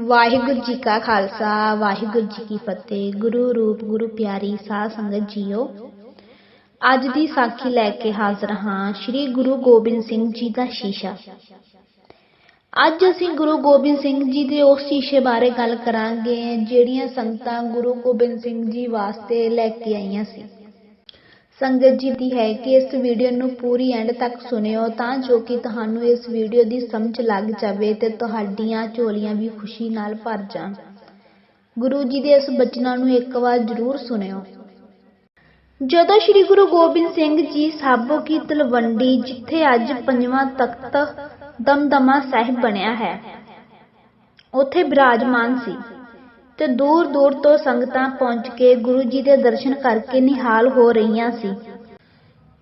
ਵਾਹਿਗੁਰੂ ਜੀ ਕਾ ਖਾਲਸਾ, ਵਾਹਿਗੁਰੂ ਜੀ ਕੀ ਫਤਿਹ। ਗੁਰੂ ਰੂਪ, ਗੁਰੂ ਪਿਆਰੀ, ਸਾਧ ਸੰਗਤ ਜੀਓ। ਅੱਜ ਦੀ ਸਾਖੀ ਲੈ ਕੇ ਹਾਜ਼ਰ ਹਾਂ ਸ੍ਰੀ ਗੁਰੂ ਗੋਬਿੰਦ ਸਿੰਘ ਜੀ ਦਾ ਸ਼ੀਸ਼ਾ। ਅੱਜ ਅਸੀਂ ਗੁਰੂ ਗੋਬਿੰਦ ਸਿੰਘ ਜੀ ਦੇ ਉਸ ਸ਼ੀਸ਼ੇ ਬਾਰੇ ਗੱਲ ਕਰਾਂਗੇ, ਜਿਹੜੀਆਂ ਸੰਗਤਾਂ ਗੁਰੂ ਗੋਬਿੰਦ ਸਿੰਘ ਜੀ ਵਾਸਤੇ ਲੈ ਕੇ ਆਈਆਂ ਸੀ। ਸੰਗਤ ਜੀ ਦੀ ਹੈ ਕਿ ਇਸ ਵੀਡੀਓ ਨੂੰ ਪੂਰੀ ਐਂਡ ਤੱਕ ਸੁਣਿਓ ਤਾਂ ਜੋ ਕਿ ਤੁਹਾਨੂੰ ਇਸ ਵੀਡੀਓ ਦੀ ਸਮਝ ਲੱਗ ਜਾਵੇ ਤੇ ਤੁਹਾਡੀਆਂ ਝੋਲੀਆਂ ਵੀ ਖੁਸ਼ੀ ਨਾਲ ਭਰ ਜਾਣ। ਗੁਰੂ ਜੀ ਦੇ ਇਸ ਬਚਨਾਂ ਨੂੰ ਇੱਕ ਵਾਰ ਜ਼ਰੂਰ ਸੁਣਿਓ। ਜਦੋਂ ਸ੍ਰੀ ਗੁਰੂ ਗੋਬਿੰਦ ਸਿੰਘ ਜੀ ਸਾਬੋ ਕੀ ਤਲਵੰਡੀ, ਜਿੱਥੇ ਅੱਜ ਪੰਜਵਾਂ ਤਖਤ ਦਮਦਮਾ ਸਾਹਿਬ ਬਣਿਆ ਹੈ, ਉੱਥੇ ਬਿਰਾਜਮਾਨ ਸੀ। ਤੇ ਦੂਰ ਦੂਰ ਤੋਂ ਸੰਗਤਾਂ ਪਹੁੰਚ ਕੇ ਗੁਰੂ ਜੀ ਦੇ ਦਰਸ਼ਨ ਕਰਕੇ ਨਿਹਾਲ ਹੋ ਰਹੀਆਂ ਸੀ।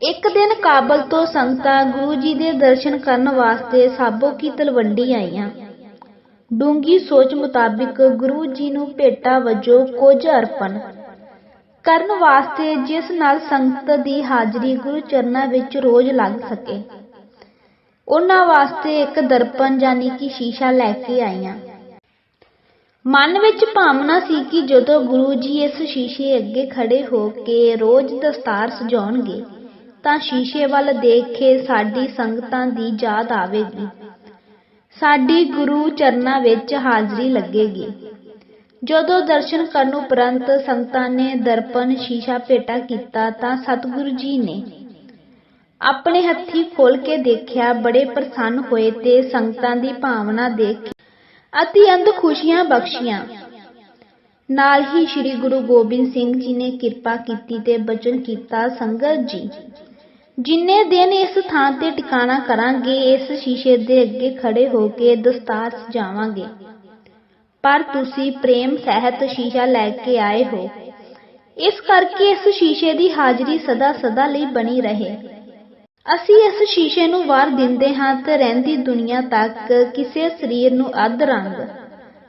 ਇੱਕ ਦਿਨ ਕਾਬਲ ਤੋਂ ਸੰਗਤਾਂ ਗੁਰੂ ਜੀ ਦੇ ਦਰਸ਼ਨ ਕਰਨ ਵਾਸਤੇ ਸਾਬੋ ਕੀ ਤਲਵੰਡੀ ਆਈਆਂ। ਡੂੰਗੀ ਸੋਚ ਮੁਤਾਬਿਕ ਗੁਰੂ ਜੀ ਨੂੰ ਭੇਟਾ ਵਜੋਂ ਕੁਝ ਅਰਪਣ ਕਰਨ ਵਾਸਤੇ ਜਿਸ ਨਾਲ ਸੰਗਤ ਦੀ ਹਾਜ਼ਰੀ ਗੁਰੂ ਚਰਨਾਂ ਵਿੱਚ ਰੋਜ਼ ਲੱਗ ਸਕੇ। ਉਹਨਾਂ ਵਾਸਤੇ ਇੱਕ ਦਰਪਣ ਯਾਨੀ ਕਿ ਸ਼ੀਸ਼ਾ ਲੈ ਕੇ ਆਈਆਂ। ਮਨ ਵਿੱਚ ਭਾਵਨਾ ਸੀ ਕਿ ਜਦੋਂ ਗੁਰੂ ਜੀ ਇਸ ਸ਼ੀਸ਼ੇ ਅੱਗੇ ਖੜੇ ਹੋ ਕੇ ਰੋਜ਼ ਦਸਤਾਰ ਸਜਾਉਣਗੇ, ਤਾਂ ਸ਼ੀਸ਼ੇ ਵੱਲ ਦੇਖ ਕੇ ਸਾਡੀ ਸੰਗਤਾਂ ਦੀ ਯਾਦ ਆਵੇਗੀ। ਸਾਡੀ ਗੁਰੂ ਚਰਨਾਂ ਵਿੱਚ ਹਾਜ਼ਰੀ ਲੱਗੇਗੀ। ਜਦੋਂ ਦਰਸ਼ਨ ਕਰਨ ਉਪਰੰਤ ਸੰਗਤਾਂ ਨੇ ਦਰਪਣ ਸ਼ੀਸ਼ਾ ਭੇਟਾ ਕੀਤਾ, ਤਾਂ ਸਤਿਗੁਰੂ ਜੀ ਨੇ ਆਪਣੇ ਹੱਥੀ ਖੋਲ ਕੇ ਦੇਖਿਆ, ਬੜੇ ਪ੍ਰਸੰਨ ਹੋਏ ਤੇ ਸੰਗਤਾਂ ਦੀ ਭਾਵਨਾ ਦੇਖ ਅਤਿਅੰਤ ਖੁਸ਼ੀਆਂ ਬਖਸ਼ੀਆਂ। ਨਾਲ ਹੀ ਸ੍ਰੀ ਗੁਰੂ ਗੋਬਿੰਦ ਸਿੰਘ ਜੀ ਨੇ ਕਿਰਪਾ ਕੀਤੀ ਤੇ ਬਚਨ ਕੀਤਾ, ਸੰਗਤ ਜੀ, ਜਿੰਨੇ ਦਿਨ ਇਸ ਥਾਂ ਤੇ ਟਿਕਾਣਾ ਕਰਾਂਗੇ, ਇਸ ਸ਼ੀਸ਼ੇ ਦੇ ਅੱਗੇ ਖੜੇ ਹੋ ਕੇ ਦਸਤਾਰ ਸਜਾਵਾਂਗੇ। ਪਰ ਤੁਸੀਂ ਪ੍ਰੇਮ ਸਹਿਤ ਸ਼ੀਸ਼ਾ ਲੈ ਕੇ ਆਏ ਹੋ। ਇਸ ਕਰਕੇ ਇਸ ਸ਼ੀਸ਼ੇ ਦੀ ਹਾਜ਼ਰੀ ਸਦਾ ਸਦਾ ਲਈ ਬਣੀ ਰਹੇ। ਅਸੀਂ ਇਸ ਸ਼ੀਸ਼ੇ ਨੂੰ ਵਾਰ ਦਿੰਦੇ ਹਾਂ ਤੇ ਰਹਿੰਦੀ ਦੁਨੀਆ ਤੱਕ ਕਿਸੇ ਸਰੀਰ ਨੂੰ ਅੱਧ ਰੰਗ।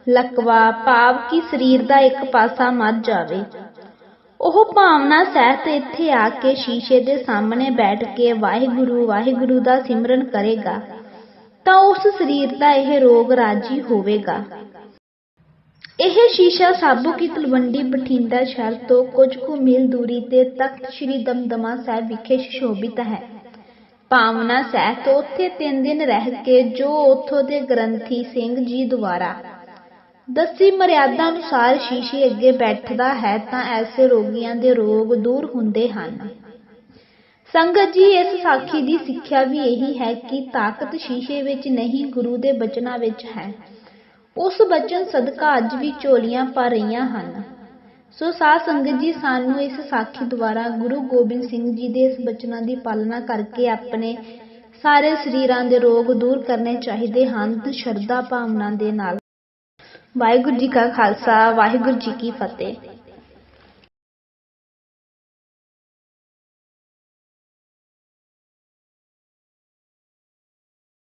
ਲਕਵਾ ਭਾਵ ਕਿ ਸਰੀਰ ਦਾ ਇੱਕ ਪਾਸਾ ਮਰ ਜਾਵੇ। ਉਹ ਭਾਵਨਾ ਸਹਿਤ ਇੱਥੇ ਆ ਕੇ ਸ਼ੀਸ਼ੇ ਦੇ ਸਾਹਮਣੇ ਬੈਠ ਕੇ ਵਾਹਿਗੁਰੂ ਵਾਹਿਗੁਰੂ ਦਾ ਸਿਮਰਨ ਕਰੇਗਾ, ਤਾਂ ਉਸ ਸਰੀਰ ਦਾ ਇਹ ਰੋਗ ਰਾਜੀ ਹੋਵੇਗਾ। ਇਹ ਸ਼ੀਸ਼ਾ ਸਾਬੂ ਕੀ ਤਲਵੰਡੀ ਬਠਿੰਡਾ ਸ਼ਹਿਰ ਤੋਂ ਕੁਝ ਕੁ ਮੀਲ ਦੂਰੀ ਤੇ ਤਖਤ ਸ੍ਰੀ ਦਮਦਮਾ ਸਾਹਿਬ ਵਿਖੇ ਸ਼ੋਭਿਤ ਹੈ। ਭਾਵਨਾ ਸਹਿਤ ਉੱਥੇ ਤਿੰਨ ਦਿਨ ਰਹਿ ਕੇ ਜੋ ਉੱਥੋਂ ਦੇ ਗ੍ਰੰਥੀ ਸਿੰਘ ਜੀ ਦੁਆਰਾ ਦੱਸੀ ਮਰਿਆਦਾ ਅਨੁਸਾਰ ਸ਼ੀਸ਼ੇ ਅੱਗੇ ਬੈਠਦਾ ਹੈ ਤਾਂ ਐਸੇ ਰੋਗੀਆਂ ਦੇ ਰੋਗ ਦੂਰ ਹੁੰਦੇ ਹਨ। ਸੰਗਤ ਜੀ, ਇਸ ਸਾਖੀ ਦੀ ਸਿੱਖਿਆ ਵੀ ਇਹੀ ਹੈ ਕਿ ਤਾਕਤ ਸ਼ੀਸ਼ੇ ਵਿੱਚ ਨਹੀਂ, ਗੁਰੂ ਦੇ ਬਚਨਾਂ ਵਿੱਚ ਹੈ। ਉਸ ਬਚਨ ਸਦਕਾ ਅੱਜ ਵੀ ਝੋਲੀਆਂ ਭਰ ਰਹੀਆਂ ਹਨ। ਸੋ ਸਾਧ ਸੰਗਤ ਜੀ, ਸਾਨੂੰ ਇਸ ਸਾਖੀ ਦੁਆਰਾ ਗੁਰੂ ਗੋਬਿੰਦ ਸਿੰਘ ਜੀ ਦੇ ਇਸ ਬਚਨਾਂ ਦੀ ਪਾਲਣਾ ਕਰਕੇ ਆਪਣੇ ਸਾਰੇ ਸਰੀਰਾਂ ਦੇ ਰੋਗ ਦੂਰ ਕਰਨੇ ਚਾਹੀਦੇ ਹਨ, ਸ਼ਰਧਾ ਭਾਵਨਾ ਦੇ ਨਾਲ। ਵਾਹਿਗੁਰੂ ਜੀ ਕਾ ਖਾਲਸਾ, ਵਾਹਿਗੁਰੂ ਜੀ ਕੀ ਫਤਿਹ।